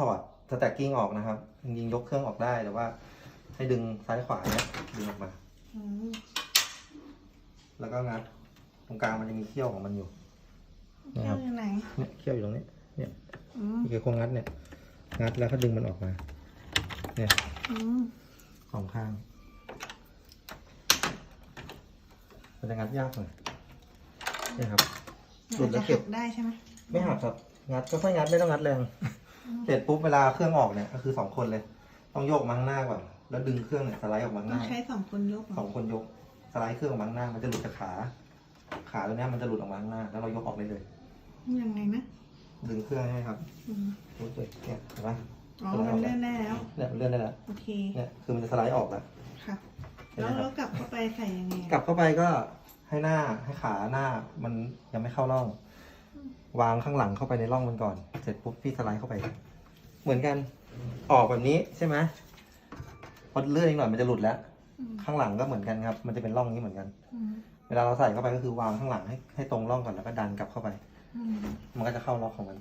ถอดสแต็กกิ้งออกนะครับจริงๆยกเครื่องออกได้แต่ว่า ให้ดึงซ้ายขวาเนี่ยดึงออกมา อืมแล้วก็งัดตรงกลางมันจะมีเขี้ยวของมันอยู่ นะแก้ครัวบอยู่ไหนเนี่ยเขี้ยวอยู่ตรงนี้เนี่ยอืมนี่คือโครงงัดเนี่ย งัดแล้วก็ดึงมันออกมา เนี่ยอืมสองข้าง มันจะงัดยากหน่อยเนี่ยครับ หลุมัดนแล้จะวเก็หับกได้ใช่ไหมไม่หักครับ งัดก็ค่อยงัดไม่ต้องงัดแรง เสร็จปุ๊บเวลาเครื่องออกเนี่ยก็คือสองคนเลย ต้องโยกมาข้างหน้าก่อนแล้วดึงเครื่องเนี่ยสไลด์ออกมาข้างหต้องน้าใช้สองคนยกเหรสองคนยกสไลด์เครื่องออกมาข้างหน้า มันจะหลุดจากขา ขาตัวเนี้ยมันจะหลุดออกมาข้างหน้า แล้วเรายกออกได้เลย ยังไงนะดึงเครื่องใช่ไหมครับอืมรู้สึกเนี่ยเห็นปะอ๋อมันเลื่อนได้แล้ว เนี่ยมันเลื่อนได้แล้วโอเคเนี่ยคือมันจะสไลด์ออกแล้ว ค่ะเห็นแล้ไหมวครับเรากลับเข้าไปใส่ยังไงอะกลับเข้าไปก็ให้หน้าให้ขาหน้ามันยังไม่เข้าร่อง วางข้างหลังเข้าไปในร่องมันก่อน เสร็จปุ๊บพี่สไลด์เข้าไป เหมือนกัน ออกแบบนี้ใช่ไหมพอเลื่อนอีกหน่อยมันจะหลุดแล้ว ข้างหลังก็เหมือนกันครับ มันจะเป็นร่องนี้เหมือนกัน เวลาเราใส่เข้าไปก็คือวางข้างหลังให้ให้ตรงร่องก่อนแล้วก็ดันกลับเข้าไป มันก็จะเข้าล็อกของมัน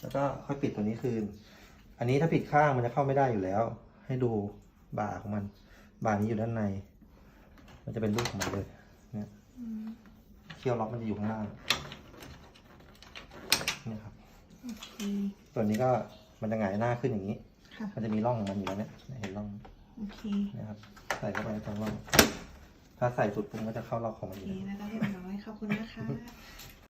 แล้วก็ค่อยปิดตัวนี้คืน อันนี้ถ้าปิดข้างมันจะเข้าไม่ได้อยู่แล้ว ให้ดูบ่าของมัน บ่านี้อยู่ด้านใน มันจะเป็นรูปของมันเลย เนี่ยเคี่ยวล็อกมันจะอยู่ข้างล่าง นี่ยครับโอเคส่วนนี้ก็มันจะหงายหน้าขึ้นอย่างนี้ ค่ะ มันจะมีร่องของมันอยู่แล้วเนี่ย เห็นร่องโอเคนะครับ ใส่เข้าไปตรงร่อง ถ้าใส่สุดปุ๊บก็จะเข้าล็อกของโอมันอเคยู่แล้ว แล้วก็เรียบร้อยขอบคุณนะคะ